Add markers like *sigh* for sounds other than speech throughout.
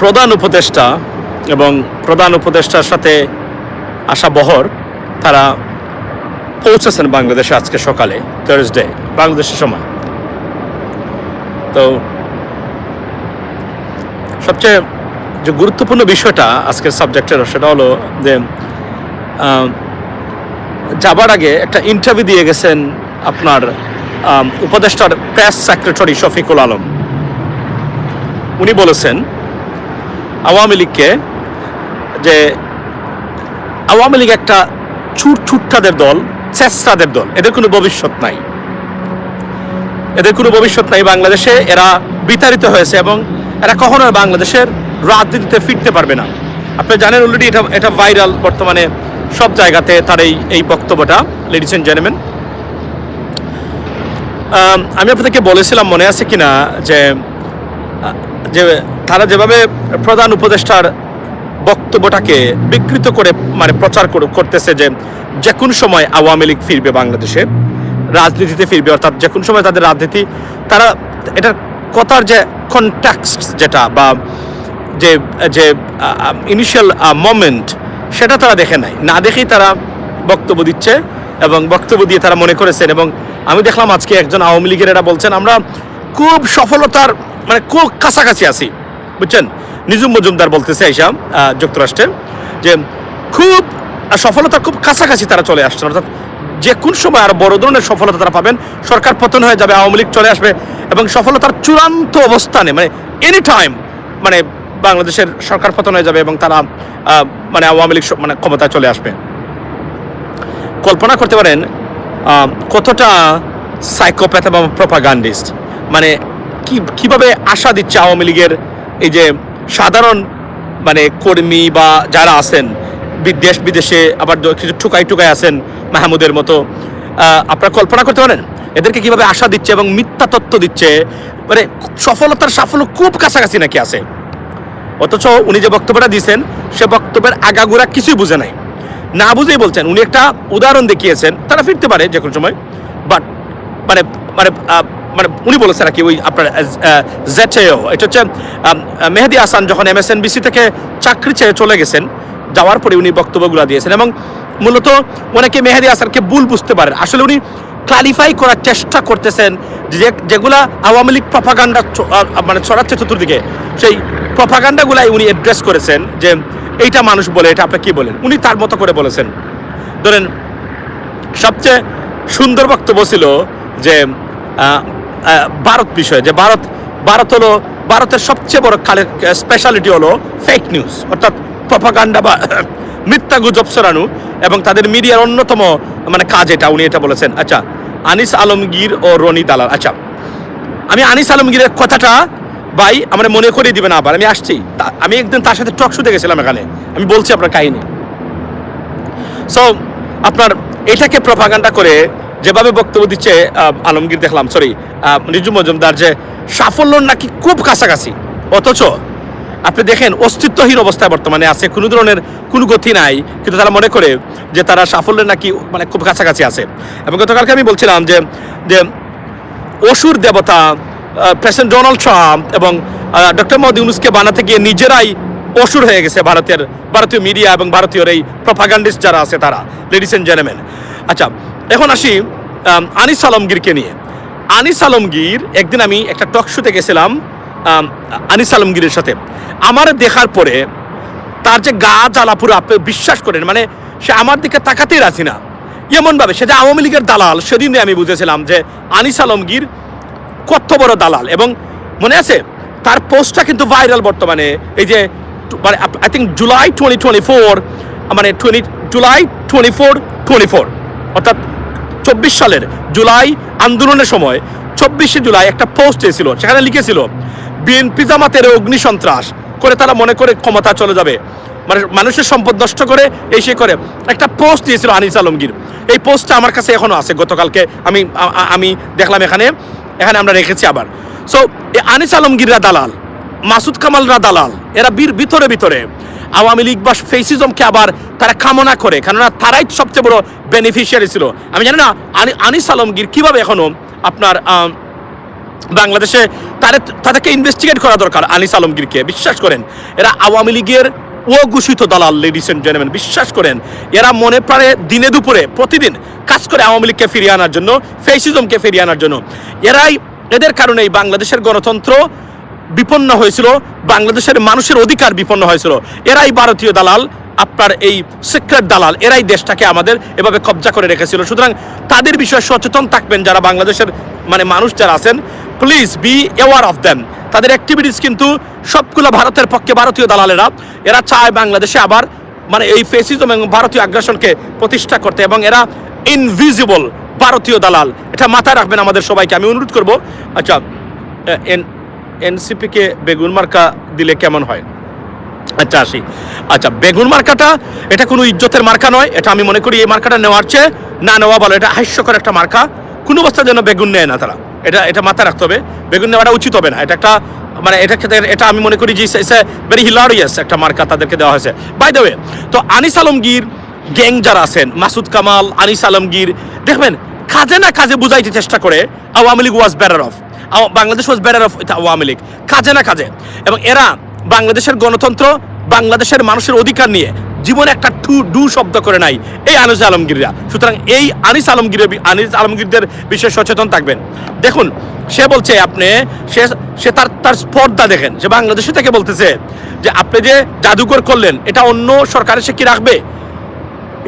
প্রধান উপদেষ্টা এবং প্রধান উপদেষ্টার সাথে আসা বহর তারা পৌঁছেছেন বাংলাদেশে আজকে সকালে থার্সডে বাংলাদেশের সময়। তো সবচেয়ে যে গুরুত্বপূর্ণ বিষয়টা আজকের সাবজেক্টের সেটা হলো যে যাবার আগে একটা ইন্টারভিউ দিয়ে গেছেন আপনার উপদেষ্টার প্রেস সেক্রেটারি শফিকুল আলম। উনি বলেছেন আওয়ামী লীগকে যে আওয়ামী লীগ একটা ছুট ছুট্টাদের দল চেষ্টাদের দল। এদের কোনো ভবিষ্যৎ নাই। এদের কোনো ভবিষ্যৎ নাই বাংলাদেশে। এরা বিতাড়িত হয়েছে এবং এরা কখনো বাংলাদেশের রাজনীতিতে ফিরতে পারবে না। আপনি জানেন অলরেডি এটা এটা ভাইরাল বর্তমানে সব জায়গাতে তার এই এই বক্তব্যটা লেডিস এন্ড জেন্টলম্যান আমি আপনাদেরকে বলেছিলাম মনে আছে কিনা যে যে তারা যেভাবে প্রধান উপদেষ্টার বক্তব্যটাকে বিকৃত করে মানে প্রচার করে- করতেছে যে যে কোনো সময় আওয়ামী লীগ ফিরবে বাংলাদেশে, রাজনীতিতে ফিরবে, অর্থাৎ যে কোনো সময় তাদের রাজনীতি, তারা এটার কথার যে কন্ট্যাক্ট যেটা বা যে যে ইনিশিয়াল মোমেন্ট সেটা তারা দেখে নাই। না দেখেই তারা বক্তব্য দিচ্ছে এবং বক্তব্য দিয়ে তারা মনে করেছেন এবং আমি দেখলাম আজকে একজন আওয়ামী লীগের এরা বলছেন, আমরা খুব সফলতার মানে খুব কাছাকাছি আছি। বুঝছেন? নিজুম মজুমদার বলতেছে এইসব যুক্তরাষ্ট্রে যে খুব সফলতা খুব কাছাকাছি তারা চলে আসছেন। অর্থাৎ যে কোন সময় আর বড় ধরনের সফলতা তারা পাবেন, সরকার পতন হয়ে যাবে, আওয়ামী লীগ চলে আসবে, এবং সফলতার চূড়ান্ত অবস্থানে মানে এনি টাইম মানে বাংলাদেশের সরকার পতন হয়ে যাবে এবং তারা মানে আওয়ামী লীগ মানে ক্ষমতায় চলে আসবে। কল্পনা করতে পারেন কতটা সাইকোপ্যাথ এবং প্রপাগান্ডিস্ট মানে কীভাবে আশা দিচ্ছে আওয়ামী লীগের এই যে সাধারণ মানে কর্মী বা যারা আছেন বিদেশ বিদেশে আবার কিছু টুকাই টুকাই আছেন মাহমুদের মতো আপনারা কল্পনা করতে পারেন? এদেরকে কীভাবে আশা দিচ্ছে এবং মিথ্যা তত্ত্ব দিচ্ছে? মানে সফলতার সাফল্য খুব কাছাকাছি নাকি আছে? অথচ উনি যে বক্তব্যটা দিয়েছেন, সে বক্তব্যের আগাগোড়া কিছুই বুঝে নাই। না বুঝেই বলছেন, উনি একটা উদাহরণ দেখিয়েছেন, তারা ফিরতে পারে যে কোনো সময় বাট মানে মানে মানে উনি বলেছেন আর কি ওই আপনার জেটেও এটা হচ্ছে মেহেদি হাসান যখন এমএসএনবিসি থেকে চাকরি চেয়ে চলে গেছেন, যাওয়ার পরে উনি বক্তব্যগুলো দিয়েছেন এবং মূলত অনেকে মেহেদি হাসানকে ভুল বুঝতে পারেন। আসলে উনি ক্লারিফাই করার চেষ্টা করতেছেন যে যেগুলা আওয়ামী লীগ প্রপাগান্ডা মানে ছড়াচ্ছে চতুর্দিকে, সেই প্রপাগান্ডাগুলাই উনি অ্যাড্রেস করেছেন যে এইটা মানুষ বলে, এটা আপনি কি বলেন? উনি তার মতো করে বলেছেন। ধরেন, সবচেয়ে সুন্দর বক্তব্য ছিল যে ভারত বিষয়ে যে ভারত ভারত হলো ভারতের সবচেয়ে বড় কালের স্পেশালিটি হলো ফেক নিউজ অর্থাৎ প্রপাগান্ডা বা *coughs* মিথ্যা গুজব ছড়ানো এবং তাদের মিডিয়ার অন্যতম মানে কাজ এটা, উনি এটা বলেছেন। আচ্ছা আনিস আলমগীর ও রনি দালাল। আচ্ছা আমি আনিস আলমগীরের কথাটা ভাই আমার মনে করিয়ে দিবেন আবার, আমি আসছি। আমি একদিন তার সাথে টক শুতে গেছিলাম এখানে। আমি বলছি আপনার কাহিনী। সো আপনার এটাকে প্রপাগান্ডা করে যেভাবে বক্তব্য দিচ্ছে আলমগীর দেখলাম সরি নিজু মজুমদার যে সাফল্য নাকি খুব কাছাকাছি। অথচ আপনি দেখেন, অস্তিত্বহীন অবস্থায় বর্তমানে আছে, কোনো ধরনের কোনো গতি নাই, কিন্তু তারা মনে করে যে তারা সাফল্যের নাকি মানে খুব কাছাকাছি আছে। এবং গতকালকে আমি বলছিলাম যে যে অসুর দেবতা প্রেসিডেন্ট ডোনাল্ড ট্রাম্প এবং ডক্টর মোহাম্মদ ইউনুসকে বানাতে গিয়ে নিজেরাই অসুর হয়ে গেছে ভারতের, ভারতীয় মিডিয়া এবং ভারতীয় এই প্রপাগান্ডিস্ট যারা আছে তারা লেডিস এন্ড জেন্টলম্যান আচ্ছা এখন আসি আনিস আলমগীরকে নিয়ে। আনিস আলমগীর, একদিন আমি একটা টক শুতে গেছিলাম আনিস আলমগীরের সাথে। আমার দেখার পরে তার যে গা জ্বালা পুরো আপনি বিশ্বাস করেন মানে সে আমার দিকে তাকাতেই রাজি না। এমনভাবে সে যে আওয়ামী লীগের দালাল, সেদিনে আমি বুঝেছিলাম যে আনিস আলমগীর কত বড় দালাল। এবং মনে আছে, তার পোস্টটা কিন্তু ভাইরাল বর্তমানে। এই যে মানে I think July twenty twenty four মানে twenty July twenty four twenty four অর্থাৎ চব্বিশ সালের জুলাই আন্দোলনের সময়, চব্বিশে জুলাই একটা পোস্ট এসেছিল, সেখানে লিখেছিল, বিএনপি জামাতের অগ্নি সন্ত্রাস। করে তারা মনে করে ক্ষমতা চলে যাবে। মানে মানুষের সম্পদ নষ্ট করে এই সে করে। একটা পোস্ট দিয়েছিল আনিস আলমগীর। এই পোস্টটা আমার কাছে এখনও আছে, গতকালকে আমি আমি দেখলাম এখানে। এখানে আমরা রেখেছি আবার। সো এই আনিস আলমগীররা দালাল, মাসুদ কামালরা দালাল, এরা বীর, ভিতরে ভিতরে। আওয়ামী লীগ বা ফেসিজমকে আবার তারা কামনা করে। কেননা তারাই সবচেয়ে বড় বেনিফিশিয়ারি ছিল। আমি জানি না, আনি- আনিস আলমগীর কীভাবে এখনও আপনার বাংলাদেশে তাদের তাদেরকে ইনভেস্টিগেট করা দরকার, আনিস আলমগীরকে। বিশ্বাস করেন, এরা আওয়ামী লীগের অঘোষিত দালাল লেডিস এন্ড জেন্টলম্যান বিশ্বাস করেন, এরা মনে প্রাণে দিনে দুপুরে, প্রতিদিন কাজ করে আওয়ামী লীগকে ফিরিয়ে আনার জন্য ফেসিজমকে ফিরিয়ে আনার জন্য। এরাই এদের কারণেই বাংলাদেশের গণতন্ত্র বিপন্ন হয়েছিল, বাংলাদেশের মানুষের অধিকার বিপন্ন হয়েছিল। এরাই ভারতীয় দালাল আপনার এই সিক্রেট দালাল, এরাই দেশটাকে আমাদের এভাবে কবজা করে রেখেছিল। সুতরাং তাদের বিষয়ে সচেতন থাকবেন যারা বাংলাদেশের মানে মানুষ যারা আছেন। Please be aware of them তাদের অ্যাক্টিভিটিস কিন্তু সবগুলো ভারতের পক্ষে ভারতীয় দালালেরা, এরা চায় বাংলাদেশে আবার মানে এই ফেসিজম এবং ভারতীয় আগ্রাসনকে প্রতিষ্ঠা করতে এবং এরা ইনভিজিবল ভারতীয় দালাল। এটা মাথায় রাখবেন আমাদের সবাইকে। আমি অনুরোধ করব আচ্ছা এন, এনসিপিকে বেগুন মার্কা দিলে কেমন হয়? আচ্ছা আসি। আচ্ছা বেগুন মার্কাটা, এটা কোনো ইজ্জতের মার্কা নয়, এটা আমি মনে করি এই মার্কাটা নেওয়ার চেয়ে না নেওয়া ভালো, এটা হাস্যকর একটা মার্কা। কোনো অবস্থা যেন বেগুন নেয় না তারা। এটা এটা মাথায় রাখতে হবে। বেগুন নেওয়াটা উচিত হবে না। এটা একটা মানে এটা এটা আমি মনে করি যে ভেরি হিলারিয়াস একটা মার্কা তাদেরকে দেওয়া হয়েছে। বাই দ্য তো আনিস আলমগীর গ্যাং যারা আছেন, মাসুদ কামাল, আনিস আলমগীর, দেখবেন, কাজে না কাজে বুঝাইতে চেষ্টা করে Awami League was better of Bangladesh was better of Awami League. কাজে না কাজে। এবং এরা বাংলাদেশের গণতন্ত্র বাংলাদেশের মানুষের অধিকার নিয়ে জীবন একটা টু ডু শব্দ করে নাই এই আনিস আলমগীররা। সুতরাং এই আনিস আলমগীর আনিস আলমগীরদের বিশেষ সচেতন থাকবেন। দেখুন, সে বলছে আপনি, সে সে তার তার স্পর্ধা দেখেন। যে বাংলাদেশে থেকে বলতেছে যে আপনি যে জাদুঘর করলেন, এটা অন্য সরকারের সে কি রাখবে?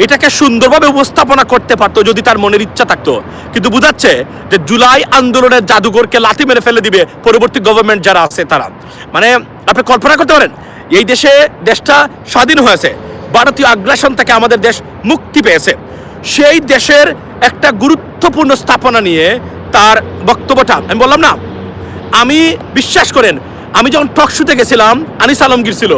এটাকে সুন্দরভাবে উপস্থাপনা করতে পারতো যদি তার মনের ইচ্ছা থাকতো। কিন্তু বুঝাচ্ছে যে জুলাই আন্দোলনের জাদুঘরকে লাথি মেরে ফেলে দিবে পরবর্তী গভর্নমেন্ট যারা আছে তারা। মানে আপনি কল্পনা করতে পারেন, এই দেশে দেশটা স্বাধীন হয়েছে, ভারতীয় আগ্রাসন থেকে আমাদের দেশ মুক্তি পেয়েছে। সেই দেশের একটা গুরুত্বপূর্ণ স্থাপনা নিয়ে তার বক্তব্যটা, আমি বললাম না, আমি বিশ্বাস করেন, আমি যখন টক শুতে গেছিলাম, আনিস আলমগীর ছিল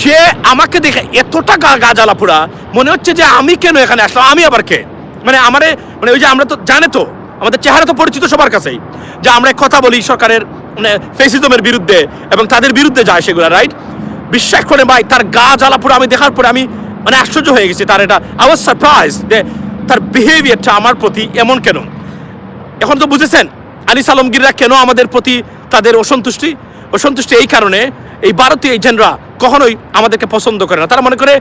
সে আমাকে দেখে এতটা গা গা জ্বালা পোড়া, মনে হচ্ছে যে আমি কেন এখানে আসলাম? আমি আবার কে? মানে আমারে মানে ওই যে আমরা তো, জানে তো, আমাদের চেহারা তো পরিচিত সবার কাছেই, যে আমরা কথা বলি সরকারের মানে ফেসিজমের বিরুদ্ধে এবং তাদের বিরুদ্ধে যায় সেগুলো রাইট বিশ্বাস করে ভাই, তার গা জ্বালা পুরো আমি দেখার পরে আমি মানে আশ্চর্য হয়ে গেছি, তার এটা আওয়াজ সারপ্রাইজ যে তার বিহেভিয়ারটা আমার প্রতি এমন কেন? এখন তো বুঝেছেন, আনিস আলমগীররা কেন আমাদের প্রতি তাদের অসন্তুষ্টি? অসন্তুষ্টি এই কারণে এই ভারতীয় এজেন্টরা কখনোই আমাদেরকে পছন্দ করে না। তারা মনে করে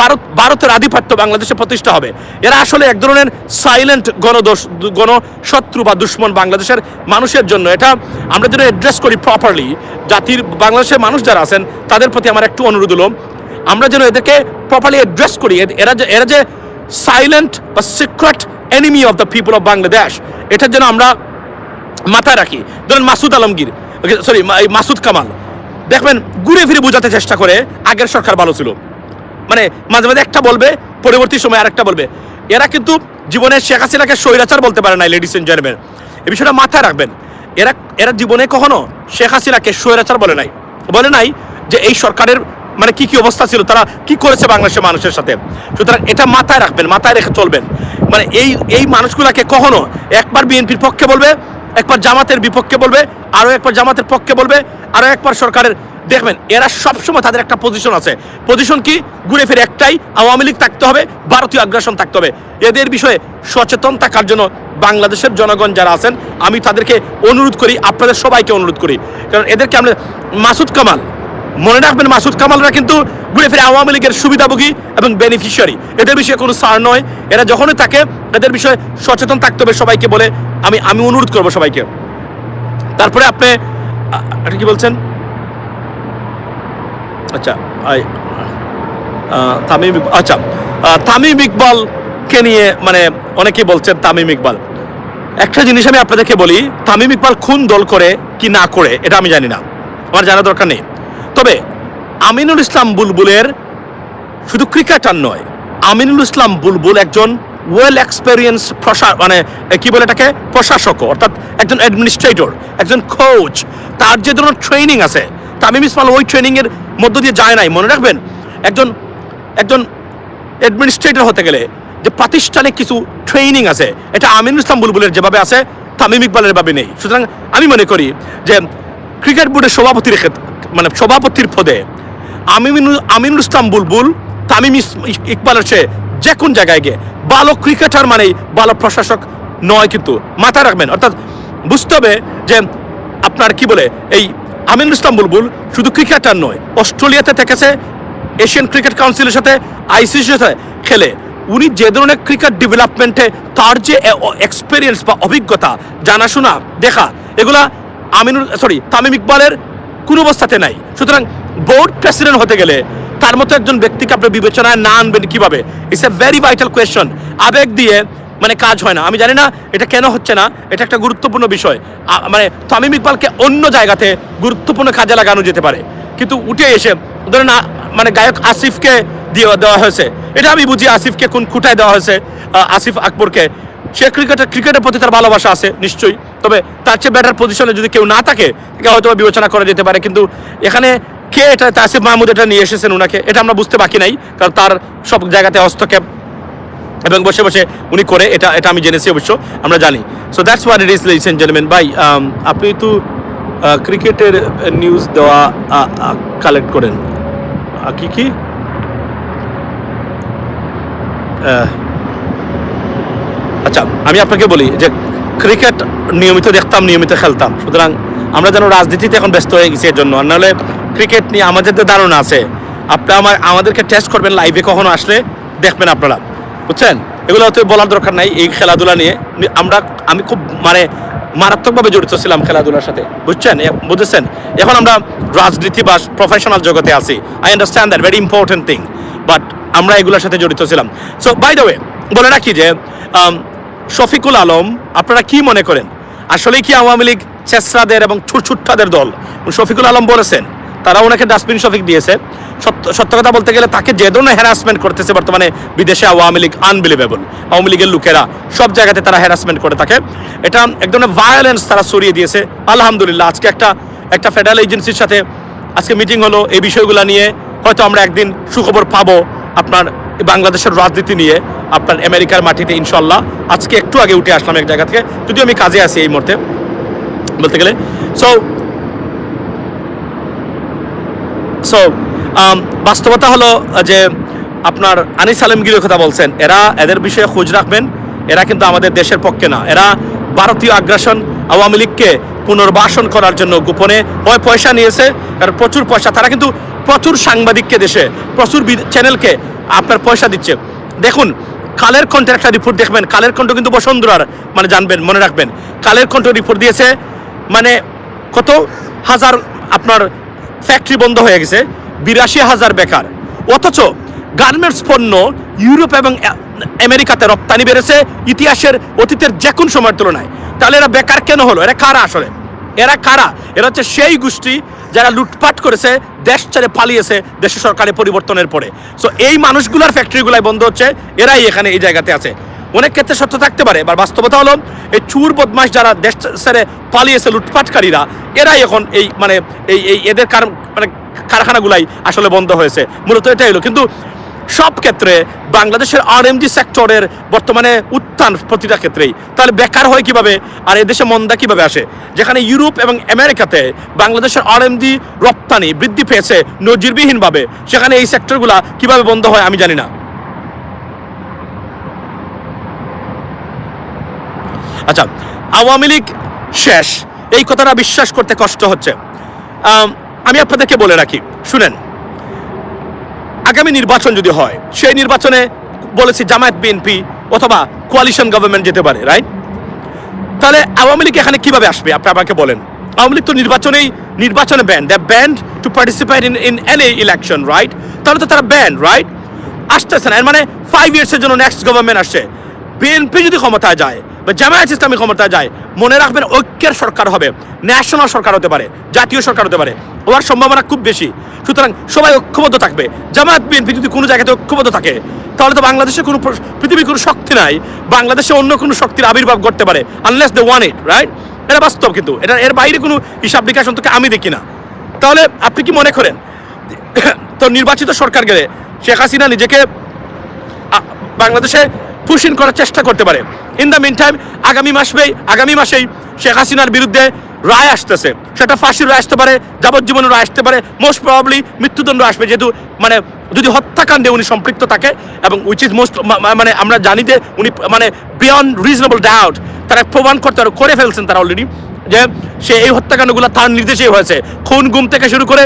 ভারত, ভারতের আধিপত্য বাংলাদেশে প্রতিষ্ঠা হবে। এরা আসলে এক ধরনের সাইলেন্ট গণদোষ, গণশত্রু বা দুশ্মন বাংলাদেশের মানুষের জন্য। এটা আমরা যদি অ্যাড্রেস করি প্রপারলি জাতির, বাংলাদেশের মানুষ যারা আছেন, তাদের প্রতি আমার একটু অনুরোধ হলো, আমরা যেন এদেরকে প্রপারলি অ্যাড্রেস করি। এরা যে এরা যে সাইলেন্ট বা secret enemy of the people of Bangladesh এটার জন্য আমরা মাথায় রাখি। ধরেন মাসুদ আলমগীর সরি মাসুদ কামাল। দেখবেন, ঘুরে ফিরে বোঝাতে চেষ্টা করে আগের সরকার ভালো ছিল। মানে মাঝে মাঝে একটা বলবে, পরবর্তী সময় আরেকটা বলবে। এরা কিন্তু জীবনে শেখ হাসিনাকে স্বৈরাচার বলতে পারে না লেডিস এন্ড জেন্টলম্যান এই বিষয়টা মাথায় রাখবেন। এরা এরা জীবনে কখনো শেখ হাসিনাকে স্বৈরাচার বলে নাই। বলে নাই যে এই সরকারের মানে কি কি অবস্থা ছিল, তারা কি করেছে বাংলাদেশের মানুষের সাথে। সুতরাং এটা মাথায় রাখবেন, মাথায় রেখে চলবেন। মানে এই এই মানুষগুলাকে কখনো একবার বিএনপির পক্ষে বলবে একবার জামাতের বিপক্ষে বলবে, আরও একবার জামাতের পক্ষে বলবে, আরও একবার সরকারের। দেখবেন, এরা সবসময় তাদের একটা পজিশন আছে। পজিশন কি? ঘুরে ফিরে একটাই, আওয়ামী লীগ থাকতে হবে, ভারতীয় আগ্রাসন থাকতে হবে। এদের বিষয়ে সচেতন থাকার জন্য বাংলাদেশের জনগণ যারা আছেন, আমি তাদেরকে অনুরোধ করি, আপনাদের সবাইকে অনুরোধ করি। কারণ এদেরকে আমরা মাসুদ কামাল মনে রাখবেন মাসুদ কামালরা কিন্তু ঘুরে ফিরে আওয়ামী লীগের সুবিধাভোগী এবং বেনিফিশিয়ারি এদের বিষয়ে কোনো সার নয়। এরা যখনই থাকে, এদের বিষয়ে সচেতন থাকতে হবে সবাইকে বলে আমি আমি অনুরোধ করব সবাইকে। তারপরে আপনি কি বলছেন? আচ্ছা তামিম আচ্ছা তামিম ইকবালকে নিয়ে মানে অনেকেই বলছেন তামিম ইকবাল। একটা জিনিস আমি আপনাদেরকে বলি, তামিম ইকবাল খুন দল করে কি না করে, এটা আমি জানি না। আমার জানা দরকার নেই। তবে আমিনুল ইসলাম বুলবুলের শুধু ক্রিকেটার নয়, আমিনুল ইসলাম বুলবুল একজন ওয়েল এক্সপেরিয়েন্স প্রশা মানে কি বলে এটাকে? প্রশাসক অর্থাৎ একজন অ্যাডমিনিস্ট্রেটর একজন কোচ তার যে ধরনের ট্রেনিং আছে, তামিম ইসমাল ওই ট্রেনিংয়ের মধ্য দিয়ে যায় নাই। মনে রাখবেন, একজন একজন অ্যাডমিনিস্ট্রেটর হতে গেলে যে প্রাতিষ্ঠানিক কিছু ট্রেনিং আছে, এটা আমিনুল ইসলাম বুলবুলের যেভাবে আছে, তামিম ইকবালের ভাবে নেই। সুতরাং আমি মনে করি যে ক্রিকেট বোর্ডের সভাপতির মানে সভাপতির পদে আমিনুল আমিনুল ইসলাম বুলবুল, তামিম ইকবালের চেয়ে যে কোন জায়গায় গিয়ে। ভালো ক্রিকেটার মানেই ভালো প্রশাসক নয় কিন্তু মাথায় রাখবেন। অর্থাৎ বুঝতে হবে যে আপনার কি বলে, এই আমিনুল ইসলাম বুলবুল শুধু ক্রিকেটার নয়, অস্ট্রেলিয়াতে থেকেছে, এশিয়ান ক্রিকেট কাউন্সিলের সাথে, আইসিসির সাথে খেলে। উনি যে ধরনের ক্রিকেট ডেভেলপমেন্টে তার যে এক্সপিরিয়েন্স বা অভিজ্ঞতা, জানাশোনা, দেখা, এগুলা আমিনুল সরি তামিম ইকবালের কোনো অবস্থাতে নাই। সুতরাং বোর্ড প্রেসিডেন্ট হতে গেলে তার মতো একজন ব্যক্তিকে আপনি বিবেচনায় না আনবেন কীভাবে? It's a very vital question আবেগ দিয়ে মানে কাজ হয় না। আমি জানি না এটা কেন হচ্ছে না, এটা একটা গুরুত্বপূর্ণ বিষয়। মানে তামিম ইকবালকে অন্য জায়গাতে গুরুত্বপূর্ণ কাজে লাগানো যেতে পারে। কিন্তু উঠে এসে ধরেন মানে গায়ক আসিফকে দিয়ে দেওয়া হয়েছে। এটা আমি বুঝি আসিফকে কোন খুঁটায় দেওয়া হয়েছে আসিফ আকবরকে। সে ক্রিকেটের ক্রিকেটের প্রতি তার ভালোবাসা আছে, নিশ্চয়ই। তবে তার চেয়ে ব্যাটার পজিশনে যদি কেউ না থাকে, তাকে হয়তো বিবেচনা করা যেতে পারে। কিন্তু এখানে কে এটা তাসিফ মাহমুদ এটা নিয়ে এসেছেন ওনাকে এটা আমরা বুঝতে বাকি নাই, কারণ তার সব জায়গাতে হস্তক্ষেপ এবং বসে বসে উনি করে, এটা এটা আমি জেনেছি অবশ্য, আমরা জানি। So that's what it is ladies and gentleman ভাই আপনি তো ক্রিকেটের নিউজ দেওয়া কালেক্ট করেন। কি কি? আচ্ছা আমি আপনাকে বলি যে ক্রিকেট নিয়মিত দেখতাম, নিয়মিত খেলতাম। সুতরাং আমরা যেন রাজনীতিতে এখন ব্যস্ত হয়ে গেছি এর জন্য নাহলে ক্রিকেট নিয়ে আমাদের যে ধারণা আছে। আপনি আমার, আমাদেরকে টেস্ট করবেন লাইভে কখনো আসলে, দেখবেন আপনারা। বুঝছেন? এগুলো হয়তো বলার দরকার নাই এই খেলাধুলা নিয়ে। আমরা, আমি খুব মানে মারাত্মকভাবে জড়িত ছিলাম খেলাধুলার সাথে। বুঝছেন? বুঝেছেন? এখন আমরা রাজনীতি বা প্রফেশনাল জগতে আছি। I understand that very important thing but আমরা এগুলোর সাথে জড়িত ছিলাম। সো বাই দ্য ওয়ে বলে রাখি যে শফিকুল আলম, আপনারা কি মনে করেন? আসলে কি আওয়ামী লীগ চেসরাদের এবং ছুটছুট্টাদের দল? শফিকুল আলম বলেছেন, তারা ওনাকে ডাস্টবিন শফিক দিয়েছে। সত্য কথা বলতে গেলে তাকে যে ধরনের হ্যারাসমেন্ট করতেছে বর্তমানে বিদেশে আওয়ামী লীগ আনবিলিভেবল আওয়ামী লীগের লোকেরা সব জায়গাতে তারা হ্যারাসমেন্ট করে থাকে। এটা এক ধরনের ভায়োলেন্স তারা সরিয়ে দিয়েছে। আলহামদুলিল্লাহ, আজকে একটা একটা ফেডারেল এজেন্সির সাথে আজকে মিটিং হলো। এই বিষয়গুলো নিয়ে হয়তো আমরা একদিন সুখবর পাবো আপনার বাংলাদেশের রাজনীতি নিয়ে। আপনার আমেরিকার মাটিতে, ইনশাল্লাহ। আজকে একটু আগে উঠে আসলাম এক জায়গা থেকে। যদিও আমি কাজে আছি এই মুহূর্তে, বলতে গেলে। সো সো বাস্তবতা হলো যে আপনার আনিস আলমগীরের কথা বলছেন, এরা এদের বিষয়ে খোঁজ রাখবেন। এরা কিন্তু আমাদের দেশের পক্ষে না। এরা ভারতীয় আগ্রাসন আওয়ামী লীগকে পুনর্বাসন করার জন্য গোপনে হয়, পয়সা নিয়েছে। আর প্রচুর পয়সা, তারা কিন্তু প্রচুর সাংবাদিককে দেশে, প্রচুর চ্যানেলকে আপনার পয়সা দিচ্ছে। দেখুন কালের কণ্ঠের একটা রিপোর্ট দেখবেন। কালের কণ্ঠ কিন্তু বসুন্ধরার মানে জানবেন, মনে রাখবেন। কালের কণ্ঠ রিপোর্ট দিয়েছে মানে কত হাজার আপনার ফ্যাক্টরি বন্ধ হয়ে গেছে, বিরাশি হাজার বেকার। অথচ গার্মেন্টস পণ্য ইউরোপ এবং আমেরিকাতে রপ্তানি বেড়েছে ইতিহাসের অতীতের যে কোন সময়ের তুলনায়। তাহলে এরা বেকার কেন হলো? এরা কারা আসলে? এরা কারা? এরা হচ্ছে সেই গোষ্ঠী যারা লুটপাট করেছে, দেশ ছেড়ে পালিয়েছে দেশের সরকারের পরিবর্তনের পরে। সো এই মানুষগুলোর ফ্যাক্টরিগুলাই বন্ধ হচ্ছে, এরাই এখানে এই জায়গাতে আছে। অনেক ক্ষেত্রে সত্য থাকতে পারে বা বাস্তবতা হলো, এই চুর বদমাস যারা দেশ ছেড়ে পালিয়েছে লুটপাটকারীরা, এরাই এখন এই মানে এই এই এদের কার মানে কারখানাগুলাই আসলে বন্ধ হয়েছে। মূলত এটাই হলো। কিন্তু সব ক্ষেত্রে বাংলাদেশের আর আরএমজি সেক্টরের বর্তমানে উত্থান প্রতিটা ক্ষেত্রেই। তাহলে বেকার হয় কীভাবে? আর এদেশে মন্দা কীভাবে আসে? যেখানে ইউরোপ এবং আমেরিকাতে বাংলাদেশের আর আরএমজি রপ্তানি বৃদ্ধি পেয়েছে নজিরবিহীনভাবে। সেখানে এই সেক্টরগুলা কীভাবে বন্ধ হয় আমি জানি না। আচ্ছা আওয়ামী লীগ শেষ। এই কথাটা বিশ্বাস করতে কষ্ট হচ্ছে। আমি আপনাদেরকে বলে রাখি। শুনেন আগামী নির্বাচন যদি হয়, সেই নির্বাচনে বলেছি জামায়াত, বিএনপি অথবা কোয়ালিশন গভর্নমেন্ট যেতে পারে রাইট তাহলে আওয়ামী লীগ এখানে কীভাবে আসবে? আপনি আমাকে বলেন। আওয়ামী লীগ তো নির্বাচনেই, নির্বাচনে ban the banned to participate in in any election right তাহলে তো তারা ব্যান রাইট আসতেছে না মানে ফাইভ ইয়ার্সের জন্য নেক্সট গভর্নমেন্ট আসছে। বিএনপি যদি ক্ষমতায় যায় জামায়াত ইসলামী ক্ষমতায় যায়, মনে রাখবেন ঐক্যের সরকার হবে, ন্যাশনাল সরকার হতে পারে, জাতীয় সরকার হতে পারে, হওয়ার সম্ভাবনা খুব বেশি। সুতরাং সবাই ঐক্যবদ্ধ থাকবে, জামায়াত, বিএনপি যদি কোনো জায়গাতে ঐক্যবদ্ধ থাকে, তাহলে তো বাংলাদেশে কোনো পৃথিবীর কোনো শক্তি নাই, বাংলাদেশে অন্য কোনো শক্তির আবির্ভাব করতে পারে unless they want it right এটা বাস্তব কিন্তু, এটা, এর বাইরে কোনো হিসাব নিকাশ অন্তত আমি দেখি না। তাহলে আপনি কি মনে করেন, তো নির্বাচিত সরকার গেলে শেখ হাসিনা নিজেকে বাংলাদেশে পুশিন করার চেষ্টা করতে পারে। ইন দ্য মিন টাইম আগামী মাসেই আগামী মাসেই শেখ হাসিনার বিরুদ্ধে রায় আসতেছে। সেটা ফাঁসির রায় আসতে পারে, যাবজ্জীবনের রায় আসতে পারে মোস্ট প্রবাবলি মৃত্যুদণ্ড আসবে, যেহেতু মানে যদি হত্যাকাণ্ডে উনি সম্পৃক্ত থাকে এবং উইচ ইজ মোস্ট মানে আমরা জানি যে উনি মানে বিয়ন্ড রিজনেবল ডাউট তারা প্রমাণ করতে পারে করে ফেলছেন তারা অলরেডি যে সে এই হত্যাকাণ্ডগুলো তার নির্দেশেই হয়েছে। খুন গুম থেকে শুরু করে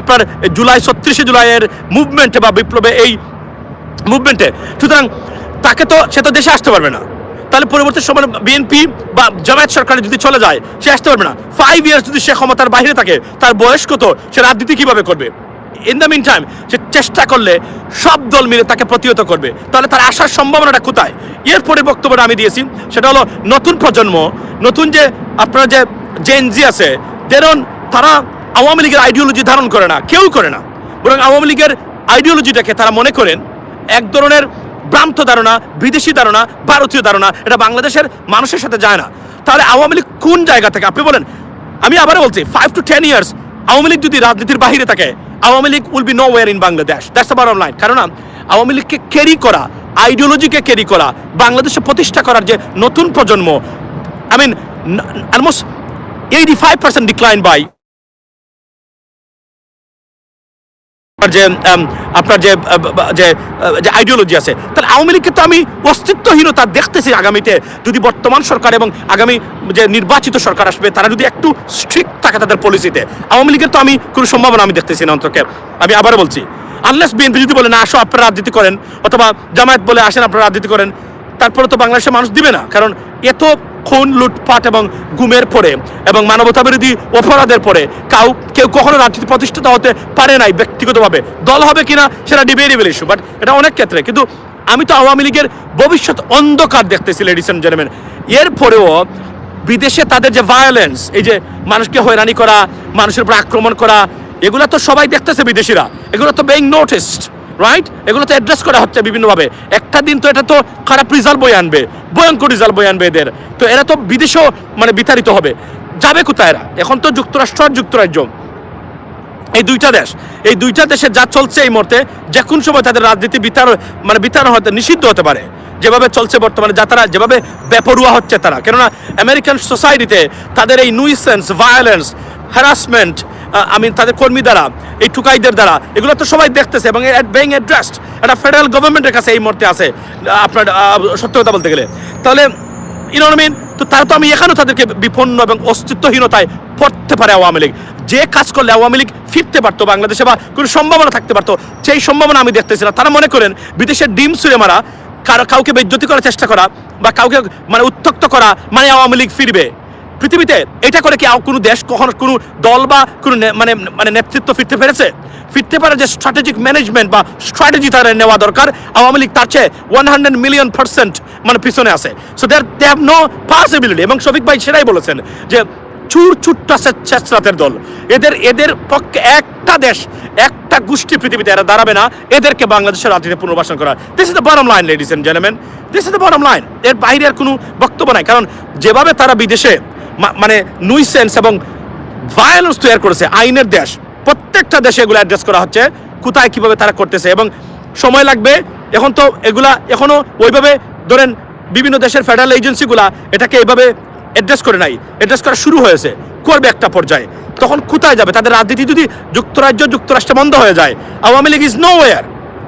আপনার জুলাই, ছত্রিশে জুলাইয়ের মুভমেন্টে বা বিপ্লবে এই মুভমেন্টে সুতরাং তাকে তো, সে তো দেশে আসতে পারবে না। তাহলে পরবর্তী সময় বিএনপি বা জামায়াত সরকারে যদি চলে যায়, সে আসতে পারবে না। ফাইভ ইয়ার্স যদি সে ক্ষমতার বাইরে থাকে, তার বয়স কত, সে রাজনীতি কীভাবে করবে? ইন দ্য মিন টাইম সে চেষ্টা করলে সব দল মিলে তাকে প্রতিহত করবে। তাহলে তার আসার সম্ভাবনাটা কোথায়? এরপরে বক্তব্যটা আমি দিয়েছি, সেটা হলো নতুন প্রজন্ম, নতুন যে আপনার যে জেনজি আছে তেরন তারা আওয়ামী লীগের আইডিওলজি ধারণ করে না, কেউ করে না। বরং আওয়ামী লীগের আইডিওলজিটাকে তারা মনে করেন, এক ধরনের ভ্রান্ত ধারণা, বিদেশি ধারণা, ভারতীয় ধারণা, এটা বাংলাদেশের মানুষের সাথে যায় না। তাহলে আওয়ামী লীগ কোন জায়গা থেকে, আপনি বলেন, আমি আবারও বলছি five to ten years Awami League যদি রাজনীতির বাহিরে থাকে, Awami League will be no war in Bangladesh that's the bottom line কারণ আওয়ামী লীগকে ক্যারি করা আইডিওলজিকে ক্যারি করা, বাংলাদেশে প্রতিষ্ঠা করার যে নতুন প্রজন্ম I mean almost eighty five percent decline by যে আপনার যে যে আইডিওলজি আছে, তাহলে আওয়ামী লীগকে তো আমি অস্তিত্বহীনতা দেখতেছি আগামীতে। যদি বর্তমান সরকার এবং আগামী যে নির্বাচিত সরকার আসবে, তারা যদি একটু স্ট্রিক্ট থাকে তাদের পলিসিতে আওয়ামী লীগের তো আমি কোনো সম্ভাবনা আমি দেখতেছি না অন্তকে আমি আবার বলছি আনলেস বিএনপি যদি বলে, না, আসো, আপনারা রাজনীতি করেন। অথবা জামায়াত বলে, আসেন, আপনারা রাজনীতি করেন। তারপরে তো বাংলাদেশের মানুষ দিবে না। কারণ এত খুন, লুটপাট এবং গুমের পরে এবং মানবতা বিরোধী অপরাধের পরে কাউ, কেউ কখনো রাজনীতি প্রতিষ্ঠিত হতে পারে নাই ব্যক্তিগতভাবে। দল হবে কিনা সেটা ডিবেটেবল ইস্যু বাট এটা অনেক ক্ষেত্রে। কিন্তু আমি তো আওয়ামী লীগের ভবিষ্যৎ অন্ধকার দেখতেছি লেডিস অ্যান্ড জেন্টলম্যান এরপরেও বিদেশে তাদের যে ভায়োলেন্স এই যে মানুষকে হয়রানি করা, মানুষের উপর আক্রমণ করা, এগুলো তো সবাই দেখতেছে বিদেশিরা। এগুলো তো বেইং নোটিসড রাইট এগুলো তো অ্যাড্রেস করা হচ্ছে বিভিন্নভাবে। একটা দিন তো এটা তো খারাপ রেজাল্ট বই আনবে, ভয়ঙ্কর রেজাল্ট বই আনবে এদের। তো এরা তো বিদেশেও মানে বিতাড়িত হবে। যাবে কোথায় এরা? এখন তো যুক্তরাষ্ট্র আর যুক্তরাজ্য। এই দুইটা দেশ। এই দুইটা দেশে যা চলছে এই মুহূর্তে, যে কোন সময় তাদের রাজনীতি বিতার মানে বিতাড়ন হতে নিষিদ্ধ হতে পারে। যেভাবে চলছে বর্তমানে যা তারা যেভাবে বেপরুয়া হচ্ছে তারা। কেননা আমেরিকান সোসাইটিতে তাদের এই নুইসেন্স ভায়োলেন্স হ্যারাসমেন্ট আমি তাদের কর্মী দ্বারা, এই টুকাইদের দ্বারা, এগুলো তো সবাই দেখতেছে এবং বেইং অ্যাড্রেসড এটা ফেডারেল গভর্নমেন্টের কাছে এই মুহূর্তে আছে আপনার সত্য কথা বলতে গেলে। তাহলে ইউনোমিন তো তারা তো আমি এখানেও তাদেরকে বিপন্ন এবং অস্তিত্বহীনতায় পড়তে পারে আওয়ামী লীগ। যে কাজ করলে আওয়ামী লীগ ফিরতে পারতো বাংলাদেশে বা কোনো সম্ভাবনা থাকতে পারতো, সেই সম্ভাবনা আমি দেখতেছি না। তারা মনে করেন বিদেশের ডিম ছুঁড়ে মারা, কারও, কাউকে বেজ্জতি করার চেষ্টা করা বা কাউকে মানে উত্তক্ত করা মানে আওয়ামী লীগ ফিরবে। পৃথিবীতে এটা করে কি কোনো দেশ কখনো কোনো দল বা কোনো মানে মানে নেতৃত্ব ফিরতে পেরেছে? ফিরতে পারে যে স্ট্র্যাটেজিক ম্যানেজমেন্ট বা স্ট্র্যাটেজি তাদের নেওয়া দরকার। আওয়ামী লীগ তার চেয়ে ওয়ান হান্ড্রেড মিলিয়ন পার্সেন্ট মানে পিছনে আছে। So there they have no possibility এবং শফিক ভাই সেটাই বলেছেন যে চুর চুট্টা চেষ্টাতের দল। এদের এদের পক্ষে একটা দেশ, একটা গোষ্ঠী পৃথিবীতে এরা দাঁড়াবে না। এদেরকে বাংলাদেশের রাজনীতি পুনর্বাসন করা। This is the bottom line ladies and gentleman this is the bottom line এর বাইরে আর কোনো বক্তব্য নাই। কারণ যেভাবে তারা বিদেশে মানে নুইসেন্স এবং ভায়োলেন্স তৈরি করেছে আইনের দেশ। প্রত্যেকটা দেশে এগুলো অ্যাড্রেস করা হচ্ছে, কোথায় কীভাবে তারা করতেছে এবং সময় লাগবে। এখন তো এগুলা এখনও ওইভাবে ধরেন বিভিন্ন দেশের ফেডারেল এজেন্সিগুলা এটাকে এইভাবে অ্যাড্রেস করে নাই। অ্যাড্রেস করা শুরু হয়েছে, করবে একটা পর্যায়ে। তখন কোথায় যাবে? তাদের রাজনীতি যদি যুক্তরাজ্য, যুক্তরাষ্ট্রে বন্ধ হয়ে যায়, Awami League is no war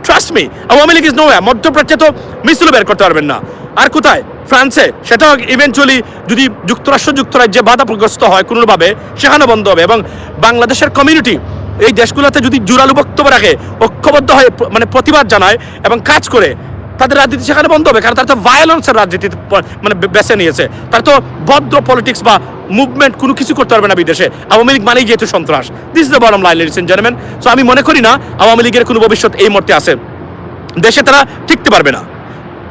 trust me Awami League is no war মধ্যপ্রাচ্যে তো মিছিল বের করতে পারবেন না। আর কোথায়? ফ্রান্সে। সেটাও ইভেনচুয়ালি যদি যুক্তরাষ্ট্র, যুক্তরাজ্যে বাধাগ্রস্ত হয় কোনোভাবে সেখানে বন্ধ হবে এবং বাংলাদেশের কমিউনিটি এই দেশগুলোতে যদি জোরালো বক্তব্য রাখে, ঐক্যবদ্ধ হয়ে মানে প্রতিবাদ জানায় এবং কাজ করে, তাদের রাজনীতি সেখানে বন্ধ হবে কারণ তারা তো ভায়োলেন্সের রাজনীতি মানে বেছে নিয়েছে। তারা তো ভদ্র পলিটিক্স বা মুভমেন্ট কোনো কিছু করতে পারবে না বিদেশে। আওয়ামী লীগ মানেই যেহেতু সন্ত্রাস। This the bottom line ladies gentleman so আমি মনে করি না, আওয়ামী লীগের কোনো ভবিষ্যৎ এই মুহূর্তে আছে। দেশে তারা টিকতে পারবে না।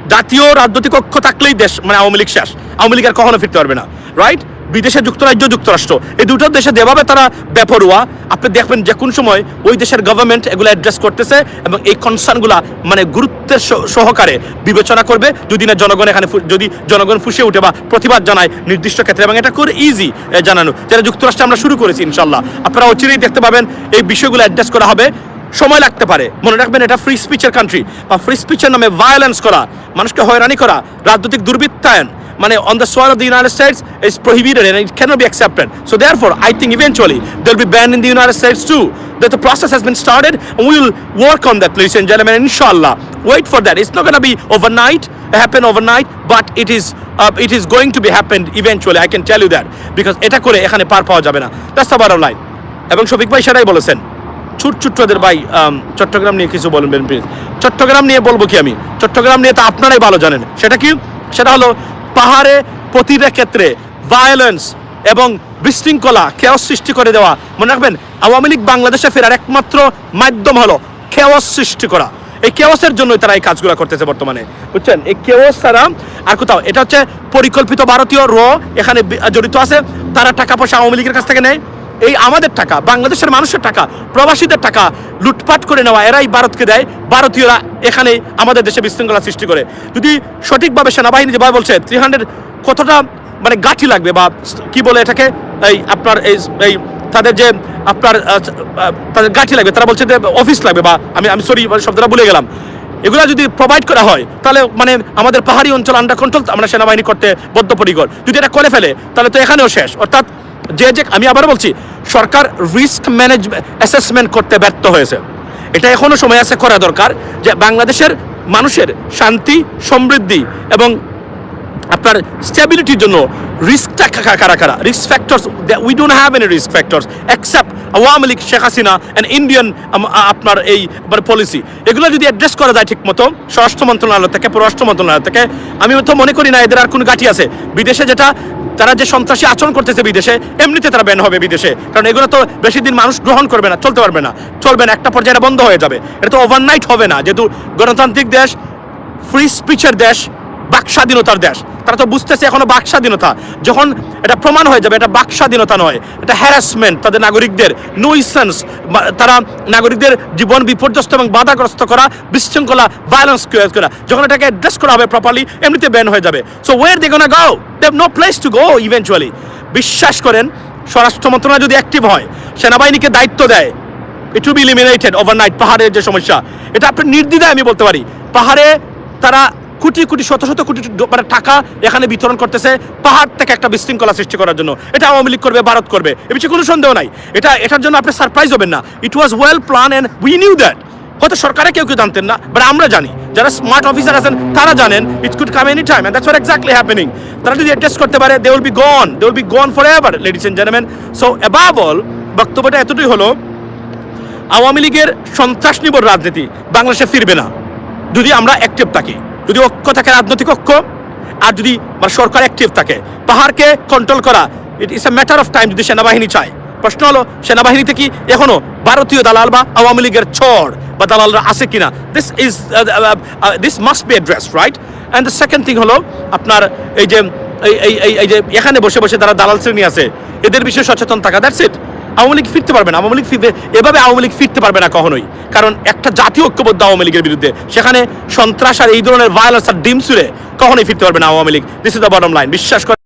জাতীয় রাজনৈতিক ঐক্য থাকলেই দেশ মানে আওয়ামী লীগ শেষ। আওয়ামী লীগ আর কখনো ফিরতে পারবে না রাইট বিদেশে যুক্তরাজ্য, যুক্তরাষ্ট্র, এই দুটো দেশে যেভাবে তারা বেপরুয়া, আপনি দেখবেন যে কোন সময় ওই দেশের গভর্নমেন্ট এগুলো অ্যাড্রেস করতেছে এবং এই কনসার্নগুলা মানে গুরুত্বের সহ- সহকারে বিবেচনা করবে। যদি না জনগণ এখানে যদি জনগণ ফুসে উঠে বা প্রতিবাদ জানায় নির্দিষ্ট ক্ষেত্রে, এবং এটা করে ইজি জানানো। যেটা যুক্তরাষ্ট্রে আমরা শুরু করেছি, ইনশাল্লাহ। আপনারা অচিরেই দেখতে পাবেন এই বিষয়গুলো অ্যাড্রেস করা হবে। সময় লাগতে পারে মনে রাখবেন এটা ফ্রি স্পিচের কান্ট্রি বা ফ্রি স্পিচের নামে ভায়োলেন্স করা মানুষকে হয়রানি করা রাজনৈতিক দুর্বৃত্তায়ন মানে on the soil of the United States is prohibited and it cannot be accepted. So therefore, I think eventually they'll be banned in the United States too. That the process has been started and we will work on that, ladies and gentlemen, inshallah. Wait for that. It's not going to be overnight. happen overnight but it is uh, it is going to be happened eventually I can tell you that এটা করে এখানে পার পাওয়া যাবে না that's the bottom line এবং শফিক ভাই সেটাই বলেছেন ছুট ছুট্টদের ভাই চট্টগ্রাম নিয়ে কিছু বলবেন প্লিজ চট্টগ্রাম নিয়ে বলব কি আমি? চট্টগ্রাম নিয়ে তো আপনারাই ভালো জানেন। সেটা কি? সেটা হলো পাহাড়ে প্রতিটা ক্ষেত্রে ভায়োলেন্স এবং বিশৃঙ্খলা কেওয়াস সৃষ্টি করে দেওয়া। মনে রাখবেন, আওয়ামী লীগ বাংলাদেশে ফেরার একমাত্র মাধ্যম হলো কেওয়াস সৃষ্টি করা। এই কেওয়াসের জন্যই তারা এই কাজগুলো করতেছে বর্তমানে। বুঝছেন? এই কেওয়াস ছাড়া আর কোথাও। এটা হচ্ছে পরিকল্পিত ভারতীয় র, এখানে জড়িত আছে। তারা টাকা পয়সা আওয়ামী লীগের কাছ থেকে নেয়। এই আমাদের টাকা, বাংলাদেশের মানুষের টাকা, প্রবাসীদের টাকা লুটপাট করে নেওয়া এরাই ভারতকে দেয়। ভারতীয়রা এখানে আমাদের দেশে বিশৃঙ্খলা সৃষ্টি করে। যদি সঠিকভাবে সেনাবাহিনী যেভাবে বলছে থ্রি হান্ড্রেড কতটা মানে গাঠি লাগবে বা কি বলে এটাকে? এই আপনার এই এই তাদের যে আপনার তাদের গাঠি লাগবে, তারা বলছে যে অফিস লাগবে বা আমি আমি সরি শব্দটা ভুলে গেলাম। এগুলো যদি প্রোভাইড করা হয়, তাহলে মানে আমাদের পাহাড়ি অঞ্চল আন্ডার কন্ট্রোল আমরা সেনাবাহিনী করতে বদ্ধপরিকর। যদি এটা করে ফেলে, তাহলে তো এখানেও শেষ। অর্থাৎ যে যে আমি আবার বলছি, সরকার রিস্ক ম্যানেজমেন্ট অ্যাসেসমেন্ট করতে ব্যর্থ হয়েছে। এটা এখনও সময় আছে করা দরকার যে বাংলাদেশের মানুষের শান্তি, সমৃদ্ধি এবং আপনার স্টেবিলিটির জন্য রিস্কটা কারা কারা? Risk factors we don't have any risk factors accept Awami League Sheikh Hasina and Indian আপনার এই পলিসি এগুলো যদি অ্যাড্রেস করা যায় ঠিক মতো স্বরাষ্ট্র মন্ত্রণালয় থেকে, পররাষ্ট্র মন্ত্রণালয় থেকে, আমি তো মনে করি না এদের আর কোনো গাঠি আছে। বিদেশে যেটা, তারা যে সন্ত্রাসী আচরণ করতেছে বিদেশে, এমনিতে তারা ব্যান হবে বিদেশে। কারণ এগুলো তো বেশি দিন মানুষ গ্রহণ করবে না, চলতে পারবে না। চলবে না, একটা পর্যায়ে বন্ধ হয়ে যাবে। এটা তো ওভারনাইট হবে না, যেহেতু গণতান্ত্রিক দেশ ফ্রি স্পিচের দেশ বাক স্বাধীনতার দেশ। তারা তো বুঝতেছে এখনও বাক স্বাধীনতা। যখন এটা প্রমাণ হয়ে যাবে, এটা বাক স্বাধীনতা নয়, এটা হ্যারাসমেন্ট তাদের নাগরিকদের নুইসেন্স তারা নাগরিকদের জীবন বিপর্যস্ত এবং বাধাগ্রস্ত করা, বিশৃঙ্খলা ভায়োলেন্স ক্রিয়েট করা। যখন এটাকে অ্যাড্রেস করা হবে প্রপারলি এমনিতে ব্যান হয়ে যাবে। So where they gonna go they no place to go eventually বিশ্বাস করেন, স্বরাষ্ট্র মন্ত্রণালয় যদি অ্যাক্টিভ হয়, সেনাবাহিনীকে দায়িত্ব দেয় ইট বি ইলিমিনেটেড ওভারনাইট পাহাড়ের যে সমস্যা। এটা আপনি নির্দ্বিধায় আমি বলতে পারি। পাহাড়ে তারা কোটি কোটি শত শত কোটি মানে টাকা এখানে বিতরণ করতেছে পাহাড় থেকে একটা বিশৃঙ্খলা সৃষ্টি করার জন্য। এটা আওয়ামী লীগ করবে, ভারত করবে। এ বিষয়ে কোনো সন্দেহ নাই। এটা, এটার জন্য আপনি সারপ্রাইজ হবেন না। It was well plan and we knew that হয়তো সরকারে কেউ কেউ জানতেন না বাট আমরা জানি। যারা স্মার্ট অফিসার আছেন, তারা জানেন it could come any time that's what exactly happening তারা যদি অ্যাডজাস্ট করতে পারে they will be gone they will be gone for ever ladies and gentleman so above all বক্তব্যটা এতটুকু হলো, আওয়ামী লীগের সন্ত্রাস নির্ভর রাজনীতি বাংলাদেশে ফিরবে না। যদি আমরা অ্যাক্টিভ থাকি। যদি ঐক্য থাকে, রাজনৈতিক ঐক্য, আর যদি মানে সরকার অ্যাক্টিভ থাকে, পাহাড়কে কন্ট্রোল করা it is a matter of time যদি সেনাবাহিনী চায়। প্রশ্ন হলো, সেনাবাহিনীতে কি এখনও ভারতীয় দালাল বা আওয়ামী লীগের ছড় বা দালালরা আছে কিনা? This is this must be address right and the second thing হলো, আপনার এই যে, এই এই এই যে এখানে বসে বসে তারা দালাল শ্রেণি আছে, এদের বিষয়ে সচেতন থাকা দ্যাটস ইট আওয়ামী লীগ ফিরতে পারবে না, আওয়ামী লীগ ফিরবে, এভাবে আওয়ামী লীগ ফিরতে পারবে না কখনোই। কারণ একটা জাতীয় ঐক্যবদ্ধ আওয়ামী লীগের বিরুদ্ধে, সেখানে সন্ত্রাস আর এই ধরনের ভায়োলেন্স আর ডিম সুরে কখনোই ফিরতে পারবে না Awami League. This is the bottom line বিশ্বাস করে